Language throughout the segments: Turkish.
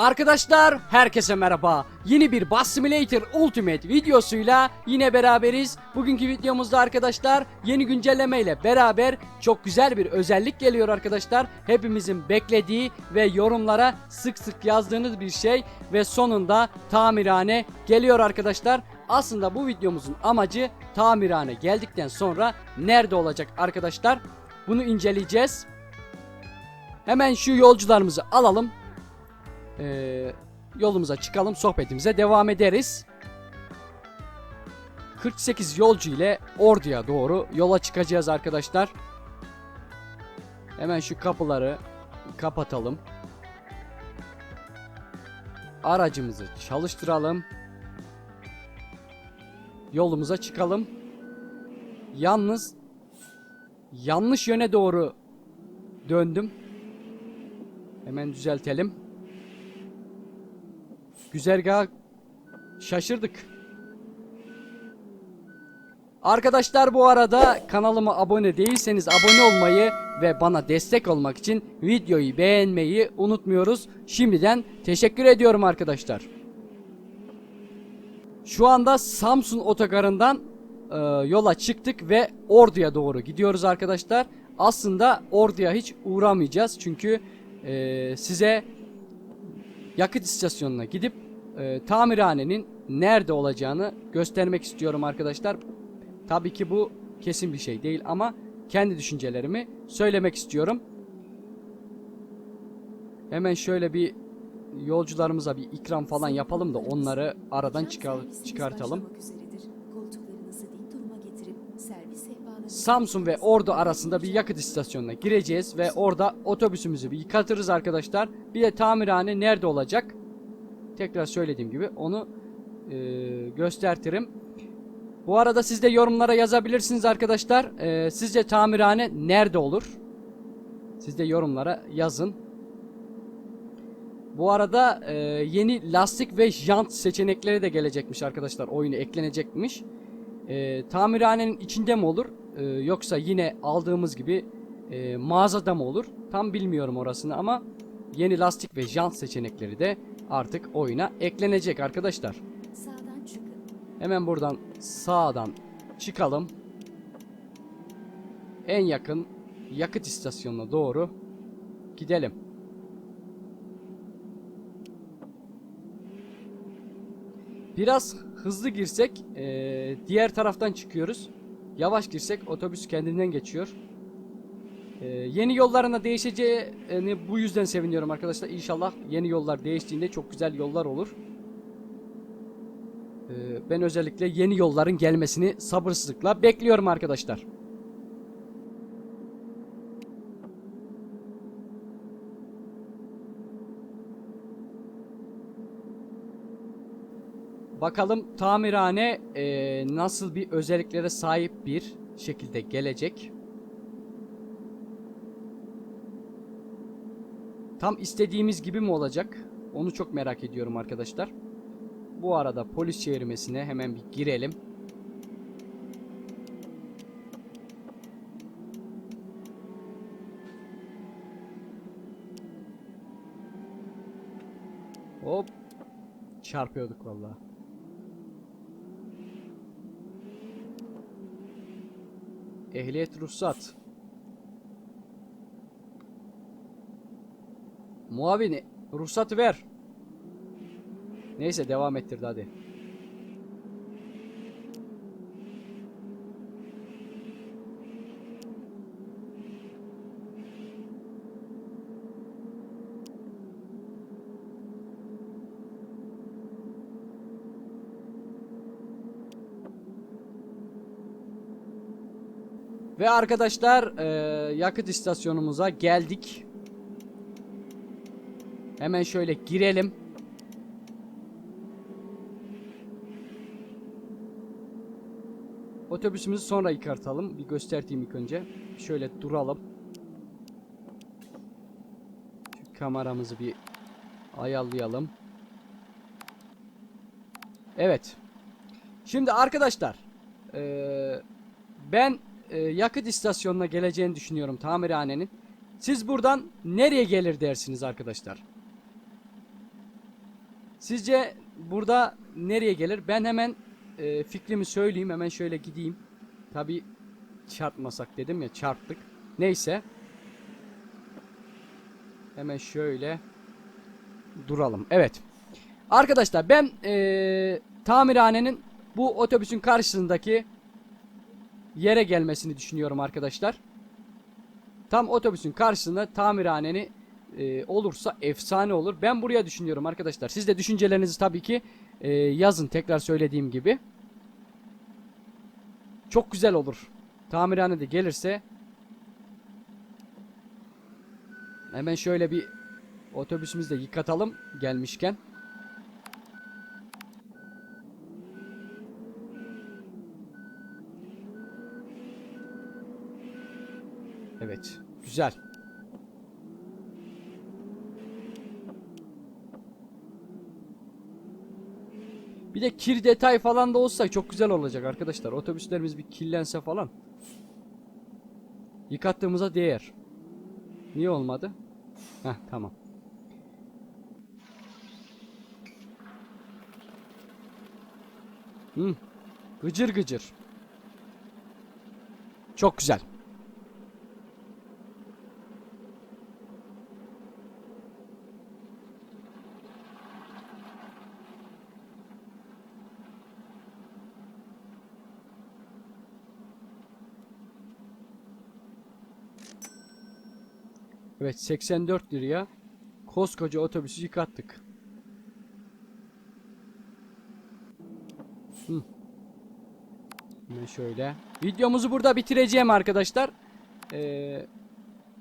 Arkadaşlar herkese merhaba. Yeni bir Bus Simulator Ultimate videosuyla yine beraberiz. Bugünkü videomuzda arkadaşlar yeni güncelleme ile beraber çok güzel bir özellik geliyor arkadaşlar. Hepimizin beklediği ve yorumlara sık sık yazdığınız bir şey ve sonunda tamirhane geliyor arkadaşlar. Aslında bu videomuzun amacı tamirhane geldikten sonra nerede olacak arkadaşlar? Bunu inceleyeceğiz. Hemen şu yolcularımızı alalım. Ee, yolumuza çıkalım sohbetimize devam ederiz. 48 yolcu ile Ordu'ya doğru yola çıkacağız arkadaşlar. Hemen şu kapıları kapatalım. Aracımızı çalıştıralım. Yolumuza çıkalım. Yalnız yanlış yöne doğru döndüm. Hemen düzeltelim. Güzergah şaşırdık. Arkadaşlar bu arada kanalıma abone değilseniz abone olmayı ve bana destek olmak için videoyu beğenmeyi unutmuyoruz. Şimdiden teşekkür ediyorum arkadaşlar. Şu anda Samsun otogarından e, yola çıktık ve Ordu'ya doğru gidiyoruz arkadaşlar. Aslında Ordu'ya hiç uğramayacağız çünkü e, size yakıt istasyonuna gidip e, tamirhanenin nerede olacağını göstermek istiyorum arkadaşlar. Tabii ki bu kesin bir şey değil ama kendi düşüncelerimi söylemek istiyorum. Hemen şöyle bir yolcularımıza bir ikram falan yapalım da onları aradan çıkar çıkartalım. Samsun ve Ordu arasında bir yakıt istasyonuna gireceğiz ve orada otobüsümüzü bir yıkatırız arkadaşlar. Bir de tamirhane nerede olacak? Tekrar söylediğim gibi onu e, göstertirim. Bu arada siz de yorumlara yazabilirsiniz arkadaşlar. E, sizce tamirhane nerede olur? Siz de yorumlara yazın. Bu arada e, yeni lastik ve jant seçenekleri de gelecekmiş arkadaşlar. Oyunu eklenecekmiş. E, tamirhanenin içinde mi olur? E, yoksa yine aldığımız gibi e, mağazada mı olur? Tam bilmiyorum orasını ama yeni lastik ve jant seçenekleri de artık oyuna eklenecek arkadaşlar. Sağdan çıkın. Hemen buradan sağdan çıkalım. En yakın yakıt istasyonuna doğru gidelim. Biraz hızlı girsek eee, diğer taraftan çıkıyoruz. Yavaş girsek otobüs kendinden geçiyor. Eee, yeni yollarına değişeceğini bu yüzden seviniyorum arkadaşlar. İnşallah yeni yollar değiştiğinde çok güzel yollar olur. Ee, Ben özellikle yeni yolların gelmesini sabırsızlıkla bekliyorum arkadaşlar. Bakalım tamirhane e, nasıl bir özelliklere sahip bir şekilde gelecek. Tam istediğimiz gibi mi olacak? Onu çok merak ediyorum arkadaşlar. Bu arada polis çevirmesine hemen bir girelim. Hop. Çarpıyorduk vallahi. Ehliyet ruhsat. Muavini ruhsatı ver. Neyse devam ettirdi hadi. Ve arkadaşlar eee, yakıt istasyonumuza geldik. Hemen şöyle girelim. Otobüsümüzü sonra yıkartalım. Bir göstereyim ilk önce. Şöyle duralım. Şu kameramızı bir ayarlayalım. Evet. Şimdi arkadaşlar. eee, ben eee, yakıt istasyonuna geleceğini düşünüyorum tamirhanenin. Siz buradan nereye gelir dersiniz arkadaşlar? Sizce burada nereye gelir? Ben hemen e, fikrimi söyleyeyim. Hemen şöyle gideyim. Tabi çarpmasak dedim ya çarptık. Neyse. Hemen şöyle duralım. Evet. Arkadaşlar ben e, tamirhanenin bu otobüsün karşısındaki yere gelmesini düşünüyorum arkadaşlar. Tam otobüsün karşısında tamirhaneni e, olursa efsane olur. Ben buraya düşünüyorum arkadaşlar. Siz de düşüncelerinizi tabii ki e, yazın tekrar söylediğim gibi. Çok güzel olur. Tamirhane de gelirse hemen şöyle bir otobüsümüzü de yıkatalım gelmişken. Evet. Güzel. Bir de kir detay falan da olsa çok güzel olacak arkadaşlar. Otobüslerimiz bir kirlense falan. Yıkattığımıza değer. Niye olmadı? Heh tamam. Hı. Gıcır gıcır. Çok güzel. Evet 84 liraya koskoca otobüsü yıkattık. Hı. Hemen şöyle. Videomuzu burada bitireceğim arkadaşlar. Ee,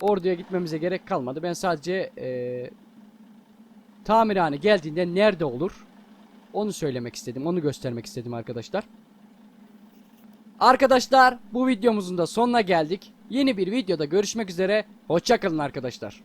orduya gitmemize gerek kalmadı. Ben sadece ee, tamirhane geldiğinde nerede olur? Onu söylemek istedim. Onu göstermek istedim arkadaşlar. Arkadaşlar bu videomuzun da sonuna geldik. Yeni bir videoda görüşmek üzere. Hoşçakalın arkadaşlar.